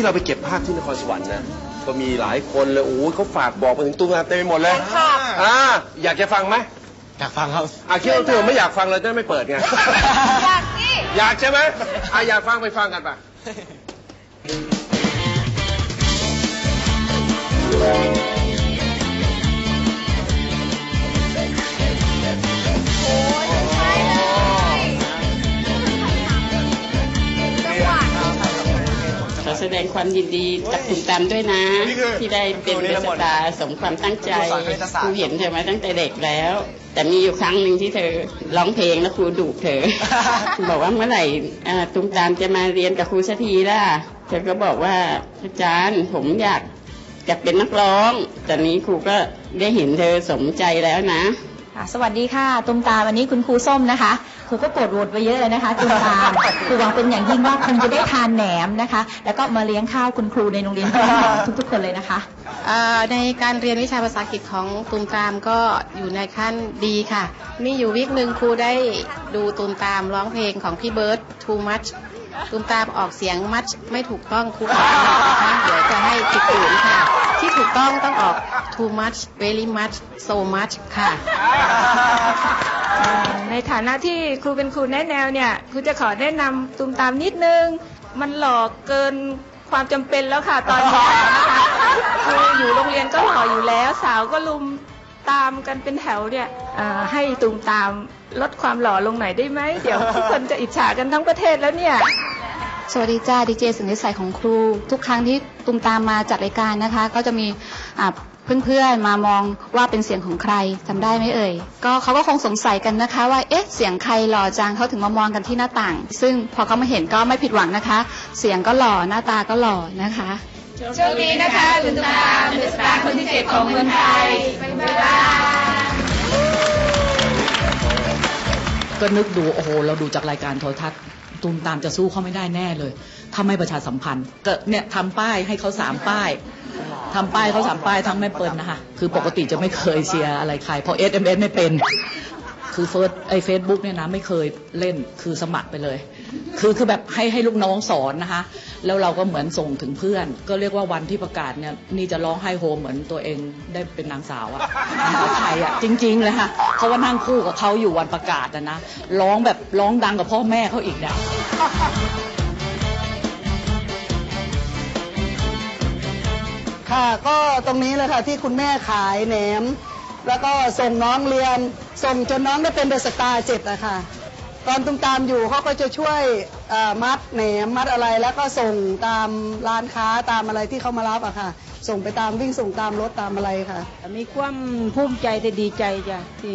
ที่เราไปเก็บภาพที่นครสวรรค์นะ ก็มีหลายคนเลย โอ้ยเขาฝากบอกมาถึงตุ้มตามเต็มไปหมดเลยอ่าอยากจะฟังไหมอยากฟังครับ อะคิดว่าตัวไม่อยากฟังเลยจะไม่เปิดไง อยากสิ อยากใช่ไหมอะอยากฟังไปฟังกันปะ ความยินดีกับคุณตามด้วยนะ ที่ได้เป็นเดอะสตาร์สมความตั้งใจครูเห็นเธอมาตั้งแต่เด็กแล้ว แต่มีอยู่ครั้งหนึ่งที่เธอร้องเพลงแล้วครูดุเธอบอกว่าเมื่อไหร่อ่าตุ้มตามจะมาเรียนกับครูสักทีล่ะเธอก็บอกว่าอาจารย์ผมอยากจะเป็นนักร้องตอนนี้ครูก็ได้เห็นเธอสมใจแล้วนะ ค่ะสวัสดีค่ะตุมตามวันนี้คุณครูส้มนะคะครูก็กดโหวตไปเยอะเลยนะคะตุมตามครูหวังเป็นอย่างยิ่งว่าคงจะได้ทานแหนมนะคะ แล้วก็มาเลี้ยงข้าวคุณครูในโรงเรียนทุกๆคนเลยนะคะเอ่อในการเรียนวิชาภาษาอังกฤษของตูมตามก็อยู่ในขั้นดีค่ะ มีอยู่วิกหนึ่งครูได้ดูตูมตามร้องเพลงของพี่เบิร์ต too much ตูมตามออกเสียง much ไม่ถูกต้องครูขอโทษนะคะเดี๋ยวจะให้ติดศูนค่ะ ที่ถูกต้องต้องออก too much very much so much ค่ะ ในฐานะที่ครูเป็นครูแนะแนวเนี่ยครูจะขอแนะนำตูมตามนิดนึง มันหล่อเกินความจำเป็นแล้วค่ะตอนนี้นะคะคืออยู่โรงเรียนก็หล่ออยู่แล้ว สาวก็ลุมตามกันเป็นแถวเนี่ยอ่าให้ตูมตามลดความหล่อลงหน่อยได้ไหม เดี๋ยวทุกคนจะอิจฉากันทั้งประเทศแล้วเนี่ย สวัสดีจ้าดีเจสุนิสัยของครู ทุกครั้งที่ตุมตามมาจัดรายการนะคะ ก็จะมีอ่า เพื่อนๆ มามองว่าเป็นเสียงของใครจำได้ไหมเอ่ย ก็เขาก็คงสงสัยกันนะคะว่า เอ๊ะ เสียงใครหล่อจังเขาถึงมามองกันที่หน้าต่าง ซึ่งพอเขามาเห็นก็ไม่ผิดหวังนะคะ เสียงก็หล่อหน้าตาก็หล่อนะคะโชคดีนะคะตูมตามเป็นสตาร์คนที่เจ็ดของเมืองไทยบ๊ายบายก็นึกดูโอ้โหเราดูจากรายการโทรทัศน์ตูมตามจะสู้เขาไม่ได้แน่เลย ถ้าไม่ประชาสัมพันธ์ ก็เนี่ยทำป้ายให้เขาสามป้าย ทำป้ายเขาสามป้ายทั้งแม่เปิลนะคะ คือปกติจะไม่เคยเชียร์อะไรใครเพราะ SMS ไม่เป็น คือเฟิร์สไอเฟซบุ๊กเนี่ยนะไม่เคยเล่นคือสมัครไปเลย คือคือแบบให้ให้ลูกน้องสอนนะคะ แล้วเราก็เหมือนส่งถึงเพื่อน ก็เรียกว่าวันที่ประกาศเนี่ยนี่จะร้องไห้โฮมเหมือนตัวเองได้เป็นนางสาวอะนางสาวไทยอะจริง ๆ เลยค่ะเพราะว่านั่งคู่กับเขาอยู่วันประกาศอะนะร้องแบบร้องดังกับพ่อแม่เขาอีกเนี่ย ค่ะ ก็ตรงนี้เลยค่ะที่คุณแม่ขายแหนม แล้วก็ส่งน้องเรียน ส่งจนน้องได้เป็นเดอะสตาร์เจ็ดอะค่ะ ตอนตุ้มตามอยู่เขาก็จะช่วยเอ่อมัดแหนมมัดอะไรแล้วก็ส่งตามร้านค้าตามอะไรที่เขามารับอะค่ะ ส่งไปตามวิ่งส่งตามรถตามอะไรค่ะ มีความภูมิใจแต่ดีใจจ้ะที่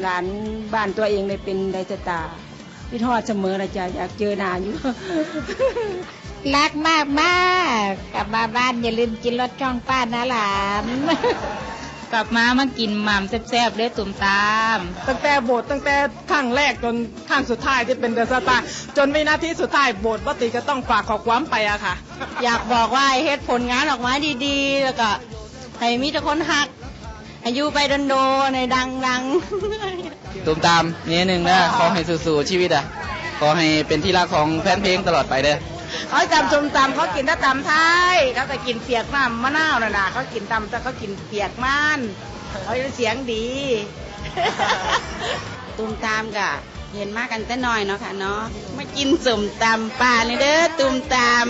หลานบ้านตัวเองได้เป็นไดสตาร์พี่ทอดเสมอนะจ๊ะอยากเจอหนาอยู่ รักมากมากกลับมาบ้านอย่าลืมกินรสช่องป้านะหลานกลับมามากินหม่ำแซ่บๆเด้อตุ่มตาม ตั้งแต่โบสถ์ตั้งแต่ข้างแรกจนข้างสุดท้ายที่เป็นเดอะสตาร์จนวินาทีสุดท้ายโบสถ์ปกติก็ต้องฝากขอความไปอะค่ะ อยากบอกว่าให้เฮ็ดผลงานออกมาดีๆ แล้วก็ให้มีแต่คนหักให้อยู่ไปโดนๆในดังๆตูมตามนี่หนึ่งนะขอให้สู้ๆชีวิตอะขอให้เป็นที่รักของแฟนเพลงตลอดไปเด้อ เขาจำชมตำเขากินแต่ตำไทยเขาจะกินเปียกน้ำมะนาวน่ะนะเขากินตำแต่เขากินเปียกมันเขาจะเสียงดีตุมตามกะเห็นมากกันแต่น้อยเนาะค่ะเนาะมากินสมตำปลาเลยเด้อตุมตาม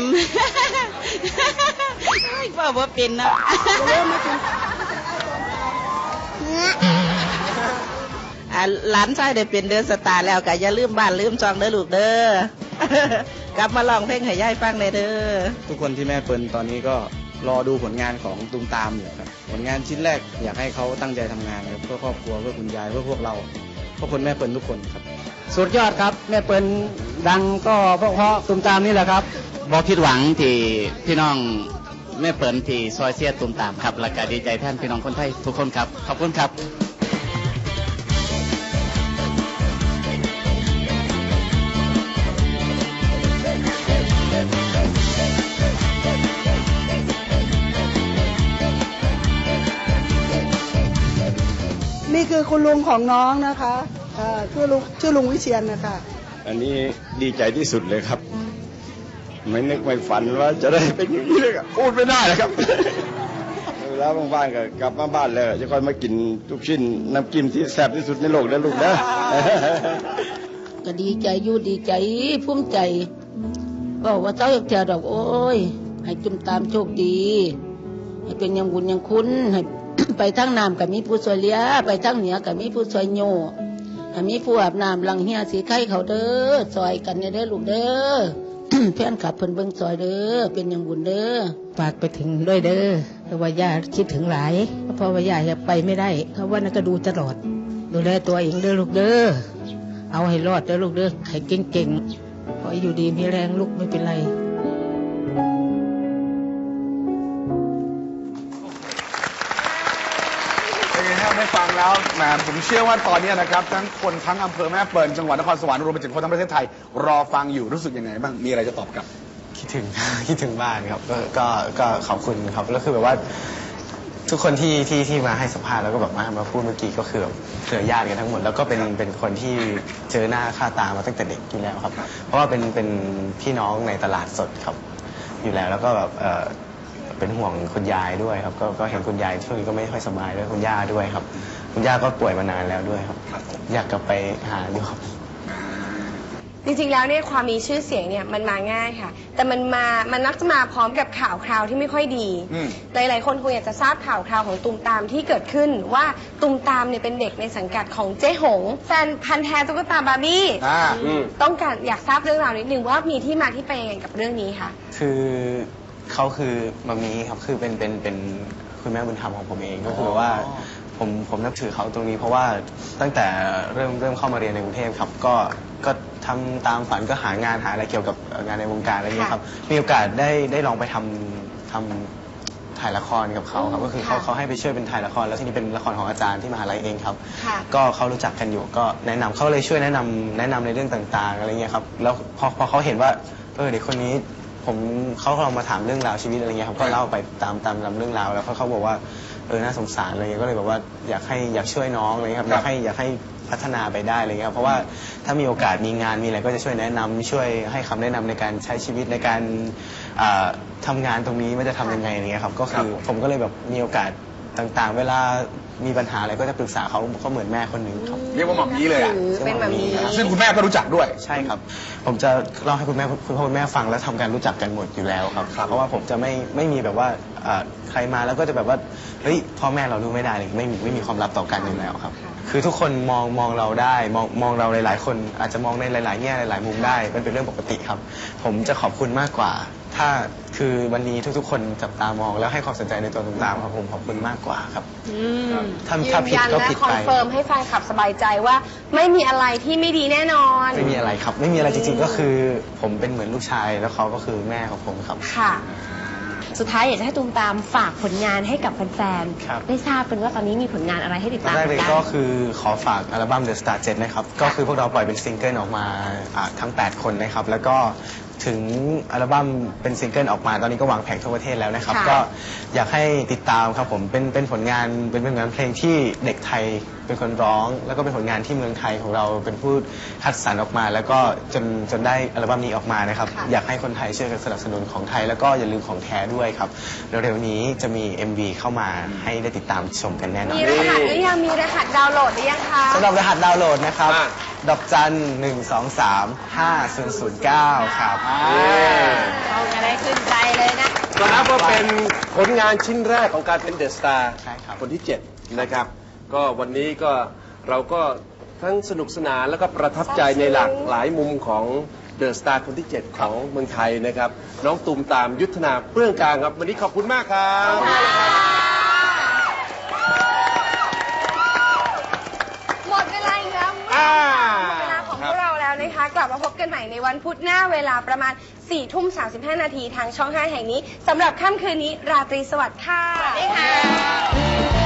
บอกว่าเป็นเนาะ หลานชายได้เป็นเดือนสตาร์แล้วก็อย่าลืมบ้านลืมจองเด้อลูกเด้อกลับมาลองเพลงให้ยายฟังเลยเด้อทุกคนที่แม่เปิลตอนนี้ก็รอดูผลงานของตูมตามอยู่ครับผลงานชิ้นแรกอยากให้เขาตั้งใจทำงานนะครับเพื่อครอบครัวเพื่อคุณยายเพื่อพวกเราเพื่อคนแม่เปิลทุกคนครับ สุดยอดครับ แม่เปิลดังก็เพราะเพราะตุ้มตามนี่แหละครับบอกคิดหวังที่พี่น้องแม่เปิลที่ซอยเสียตูมตามครับและก็ดีใจแทนพี่น้องคนไทยทุกคนครับขอบคุณครับ นี่คือคุณลุงของน้องนะคะเอ่อชื่อลุงชื่อลุงวิเชียนนะคะ อันนี้ดีใจที่สุดเลยครับ ไม่นึกไม่ฝันว่าจะได้เป็นอย่างนี้เลยครับพูดไม่ได้เลยครับเวลาบ้างๆก็กลับมาบ้านเลยจะค่อยมากินทุกชิ้นน้ำจิ้มที่แซ่บที่สุดในโลกนะลูกนะ ก็ดีใจอยู่ดีใจภูมิใจก็ว่าเจ้าอยากเจอดอกโอ้ย ให้จุมตามโชคดี ให้เป็นอยังบุญอยังคุณให้ ไปทั้งน้ำกับมีผู้ช่วยเลือไปทั้งเหนือกับมีผู้ช่วยโยมีผู้อาบน้ำลังเฮียสีไข่เขาเด้อซอยกันเนี่ยเด้อลูกเด้อเพื่อนขับเพิ่นเบิ่งซอยเด้อเป็นอยังบุญเด้อฝากไปถึงด้วยเด้อเพราะว่าย่าคิดถึงหลายเพราะว่าย่าอยากไปไม่ได้เขาะว่านั่นก็ดูตลอด ดูแลตัวเองเด้อลูกเด้อเอาให้รอดเด้อลูกเด้อให้เก่งๆขออยู่ดีมีแรงลูกไม่เป็นไร ได้ฟังแล้วแหมผมเชื่อว่าตอนนี้นะครับทั้งคนทั้งอำเภอแม่เปิลจังหวัดนครสวรรค์รวมไปถึงคนทั้งประเทศไทย รอฟังอยู่รู้สึกยังไงบ้างมีอะไรจะตอบกลับ คิดถึง คิดถึงบ้านครับก็ก็ก็ขอบคุณครับแล้วคือแบบว่า ทุกคนที่ที่ที่มาให้สัมภาษณ์แล้วก็แบบมามาพูดเมื่อกี้ก็คือแบบเครือญาติกันทั้งหมดแล้วก็เป็นเป็นคนที่เจอหน้าค่าตามาตั้งแต่เด็กอยู่แล้วครับ เพราะว่าเป็นเป็นพี่น้องในตลาดสดครับ อยู่แล้วแล้วก็แบบเออ เป็นห่วงคุณยายด้วยครับ ก็ก็เห็นคุณยายช่วงนี้ก็ไม่ค่อยสบายด้วยคุณย่าด้วยครับ คุณย่าก็ป่วยมานานแล้วด้วยครับ อยากกลับไปหาดูครับจริงๆ แล้วเนี่ยความมีชื่อเสียงเนี่ยมันมาง่ายค่ะ แต่มันมามันนักจะมาพร้อมกับข่าวคราวที่ไม่ค่อยดีอืมหลายๆคนคงอยากจะทราบข่าวคราวของตุมตามที่เกิดขึ้นว่าตุมตามเนี่ยเป็นเด็กในสังกัดของเจ๊หง แฟนพันธ์แท้ตุ๊กตาบาร์บี้อ่าต้องการอยากทราบเรื่องราวนิดนึงว่ามีที่มาที่ไปยังไงกับเรื่องนี้ค่ะ คือ เขาคือมามีครับคือเป็นเป็นเป็นคุณแม่บุญธรรมของผมเองก็คือว่าผมผมนับถือเขาตรงนี้เพราะว่าตั้งแต่เริ่มเริ่มเข้ามาเรียนในกรุงเทพครับ ก็ก็ทำตามฝันก็หางานหาอะไรเกี่ยวกับงานในวงการอะไรเงี้ยครับมีโอกาสได้ได้ลองไปทำทำถ่ายละครกับเขาครับก็คือเขาค่ะเขาให้ไปช่วยเป็นถ่ายละคร แล้วทีนี้เป็นละครของอาจารย์ที่มหาลัยเองครับ ค่ะ ก็เขารู้จักกันอยู่ก็แนะนำเขาเลยช่วยแนะนำแนะนำในเรื่องต่างๆอะไรเงี้ยครับแล้วพอพอเขาเห็นว่าเออเด็กคนนี้ ผมเขาลองมาถามเรื่องราวชีวิตอะไรเงี้ยครับก็เล่าไปตามตามตามเรื่องราวแล้วเขาเขาบอกว่าเออน่าสงสารอะไรเงี้ยก็เลยแบบว่าอยากให้อยากช่วยน้องอะไรเงี้ยครับอยากให้อยากให้พัฒนาไปได้อะไรเงี้ยครับเพราะว่าถ้ามีโอกาสมีงานมีอะไรก็จะช่วยแนะนำช่วยให้คำแนะนำในการใช้ชีวิตในการอ่าทำงานตรงนี้ว่าจะทำยังไงอะไรเงี้ยครับก็คือผมก็เลยแบบมีโอกาสต่างๆ เวลา มีปัญหาอะไรก็จะปรึกษาเขาเขาเหมือนแม่คนหนึ่งครับ เรียกว่าหม่อมนี้เลยอะถือเป็นแบบนี้ ซึ่งคุณแม่ก็รู้จักด้วย ใช่ครับ ผมจะเล่าให้คุณแม่คุณพ่อคุณแม่ฟังแล้วทำการรู้จักกันหมดอยู่แล้วครับ เพราะว่าผมจะไม่ไม่มีแบบว่าอ่าใครมาแล้วก็จะแบบว่าเฮ้ยพ่อแม่เรารู้ไม่ได้เลยไม่มีไม่มีความลับต่อกันอยู่แล้วครับ คือทุกคนมองมองเราได้มองมองเราหลาย ๆ คนอาจจะมองในหลาย ๆ แง่หลาย ๆ มุมได้มันเป็นเรื่องปกติครับ ผมจะขอบคุณมากกว่า ถ้าคือวันนี้ทุกๆ คนจับตามองแล้วให้ความสนใจในตัวตุมตามครับผมขอบคุณมากกว่าครับถ้ายืถ้านผิดยันก็และผิดคอไปนเฟิร์มให้แฟนคลับสบายใจว่า ไม่มีอะไรที่ไม่ดีแน่นอน ไม่มีอะไรครับ ไม่มีอะไรจริงๆก็คือ ผมเป็นเหมือนลูกชายแล้วเขาก็คือแม่ของผมครับ ค่ะ สุดท้ายอยากจะให้ตูมตามฝากผลงานให้กับแฟนครับ ๆได้ทราบกันว่าตอนนี้มีผลงานอะไรให้ติดตอนตามแรกกันเลยได้ก็คือขอฝากอัลบั้ม The Star 7นะครับ ก็คือพวกเราปล่อยเป็นซิงเกิลออกมาอ่าทั้ง 8 คนนะครับ แล้วก็ ถึงอัลบั้มเป็นซิงเกิลออกมา ตอนนี้ก็วางแผงทั่วประเทศแล้วนะครับ ค่ะ ก็อยากให้ติดตามครับผมเป็นเป็นผลงานเป็นผลงานเพลงที่เด็กไทยเป็นคนร้อง แล้วก็เป็นผลงานที่เมืองไทยของเราเป็นผู้คัดสรรออกมา แล้วก็จนจนได้อัลบั้มนี้ออกมานะครับ อยากให้คนไทยช่วยกันสนับสนุนของไทย แล้วก็อย่าลืมของแท้ด้วยครับเร็วๆนี้จะมี MV เข้ามาให้ได้ติดตามชมกันแน่นอน มีรหัสหรือยังมีรหัสดาวน์โหลดหรือยังคะ สำหรับรหัสดาวน์โหลดนะครับ อ่าดอกจันหนึ่งสองสามห้าศูนย์ศูนย์เก้าครับเราจะได้ขึ้นใจเลยนะ ก็นับว่าเป็นผลงานชิ้นแรกของการเป็นเดอะสตาร์ใช่ครับ คนที่ 7 นะครับ ก็วันนี้ก็เราก็ทั้งสนุกสนานแล้วก็ประทับใจในหลากหลายมุมของเดอะสตาร์คนที่ 7 ของเมืองไทยนะครับ น้องตูมตามยุทธนาเปรื่องกลางครับ วันนี้ขอบคุณมากครับ มาพบกันใหม่ในวันพุธหน้าเวลาประมาณ4ทุ่ม35นาทีทางช่อง 5 แห่งนี้สำหรับค่ำคืนนี้ราตรีสวัสดิ์ค่ะ สวัสดีค่ะ